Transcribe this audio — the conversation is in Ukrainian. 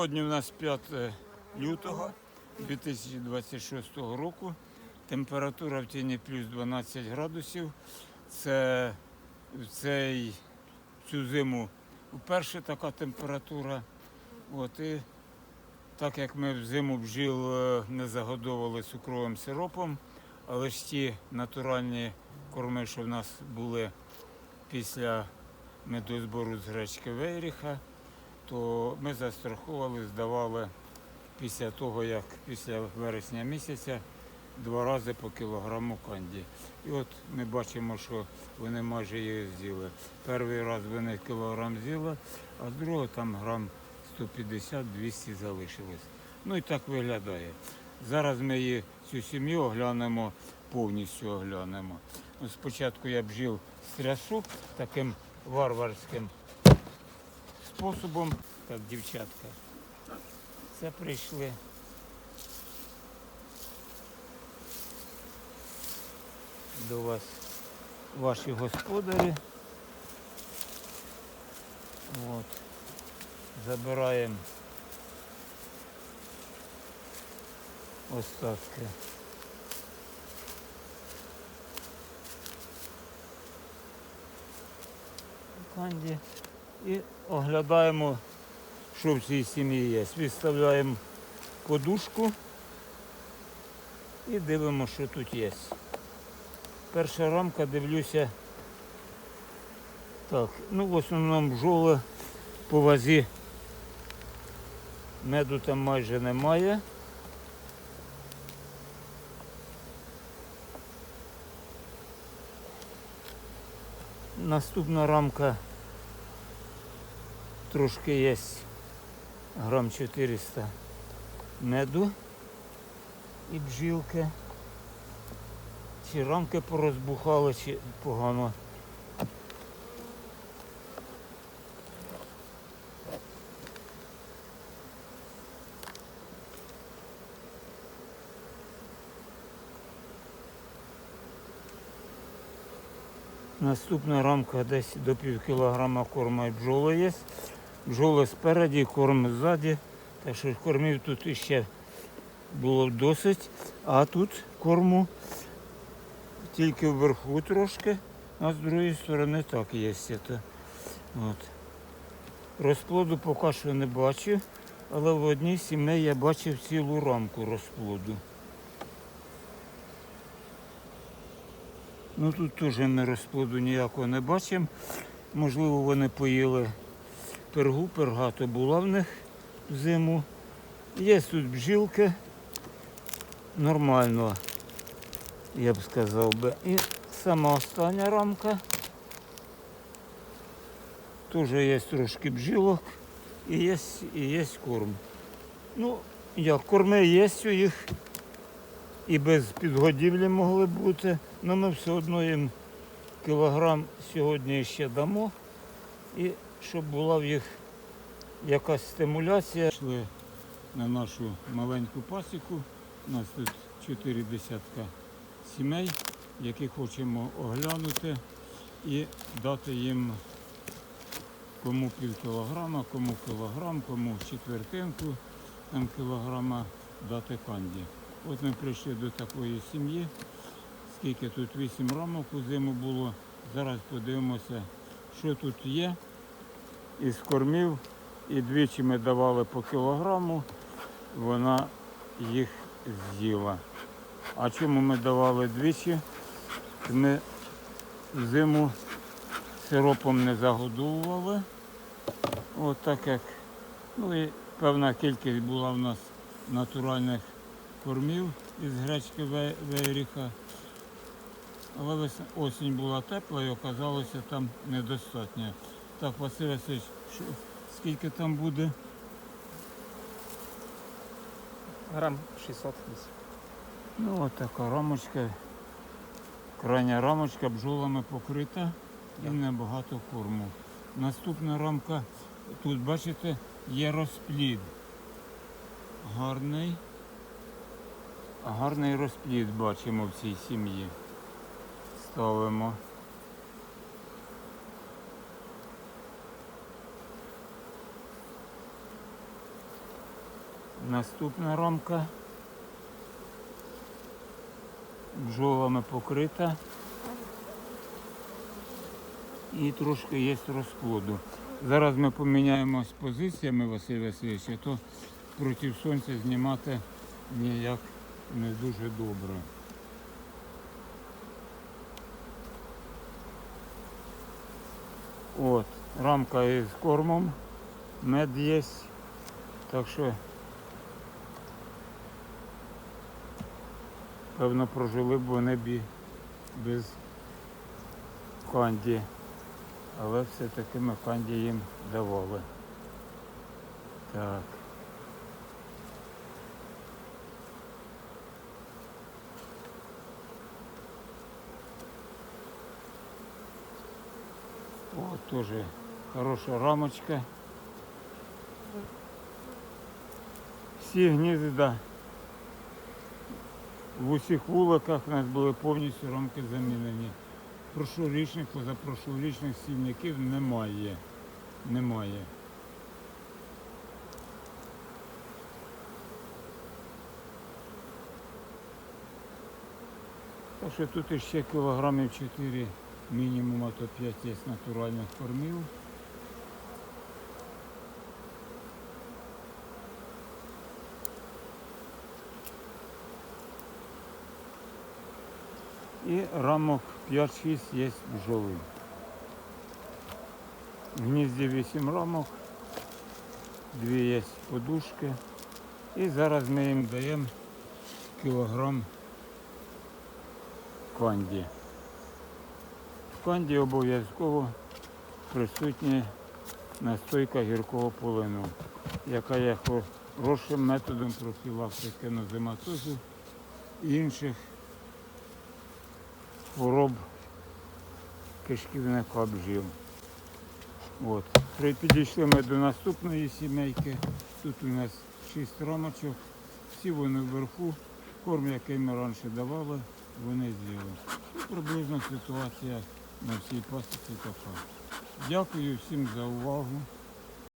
Сьогодні у нас 5 лютого 2026 року. Температура в тіні плюс 12 градусів. Це в цей, цю зиму вперше така температура. От, і так як ми взиму бджіл е, не загодовували цукровим сиропом, але ж ті натуральні корми, що в нас були після медозбору з гречки Вейріха, то ми застраховували, здавали після того, як після вересня місяця два рази по кілограму канді. І от ми бачимо, що вони майже її з'їли. Перший раз вони кілограм з'їли, а з другого там грам 150-200 залишилось. Ну і так виглядає. Зараз ми її цю сім'ю оглянемо, повністю оглянемо. Спочатку я бджіл стрясу таким варварським способом. Так, дівчатка, це прийшли. До вас ваші господарі. От. Забираємо остатки. Канді і оглядаємо, що в цій сім'ї є. Відставляємо подушку і дивимося, що тут є. Перша рамка, дивлюся. Так, ну в основному бджоли по вазі меду там майже немає. Наступна рамка трошки є грам 400 меду і бджілки. Чи рамки порозбухали, чи погано. Наступна рамка десь до пів кілограма корма і бджоли є. Бджоли спереді, корм ззаді. Так що кормів тут іще було досить. А тут корму тільки вверху трошки, а з другої сторони так є. От. Розплоду поки що не бачу, але в одній сім'ї я бачив цілу рамку розплоду. Ну тут теж ми розплоду ніякого не бачимо. Можливо, вони поїли пергу, пергато була в них зиму. Є тут бджілки. Нормально, я б сказав би. І сама остання рамка. Теж є трошки бджілок і є, і є корм. Ну, як корми є у їх і без підгодівлі могли бути, але ми все одно їм кілограм сьогодні ще дамо. І щоб була в їх якась стимуляція. Йшли на нашу маленьку пасіку. У нас тут чотири десятка сімей, які хочемо оглянути і дати їм кому пів кілограма, кому кілограм, кому четвертинку там кілограма дати канді. От ми прийшли до такої сім'ї. Скільки тут вісім рамок у зиму було. Зараз подивимося, що тут є із кормів. І двічі ми давали по кілограму, вона їх з'їла. А чому ми давали двічі? Ми зиму сиропом не загодовували. От так як ну і певна кількість була в нас натуральних кормів із гречки Ве- Вейріха. Але осінь була тепла і оказалося там недостатньо. Так, Василь Васильович, що, скільки там буде? Грам 600 десь. Ну, от така рамочка. Крайня рамочка бджолами покрита і небагато корму. Наступна рамка, тут бачите, є розплід. Гарний. Гарний розплід бачимо в цій сім'ї. Ставимо. Наступна рамка. Бджолами покрита. І трошки є розплоду. Зараз ми поміняємось позиціями, Василь Васильович, а то проти сонця знімати ніяк не дуже добре. От, рамка із кормом, мед є. Так що, певно, прожили б вони бі без канді. Але все-таки ми канді їм давали. Так. О, тоже хороша рамочка. Всі гнізда в усіх вуликах у нас були повністю рамки замінені. Прошлорічних, позапрошлорічних сільників немає. Немає. Так тут іще кілограмів 4 мінімум, а то 5 є натуральних кормів. І рамок 5-6 є бджоли. В гнізді 8 рамок, дві є подушки. І зараз ми їм даємо кілограм канді. В канді обов'язково присутня настойка гіркого полину, яка є хорошим методом профілактики нозематозу і інших хвороб кишківника бджіл. От. Підійшли ми до наступної сімейки. Тут у нас шість рамочок. Всі вони вверху. Корм, який ми раніше давали, вони з'їли. І приблизно ситуація на всій пасіці така. Дякую всім за увагу.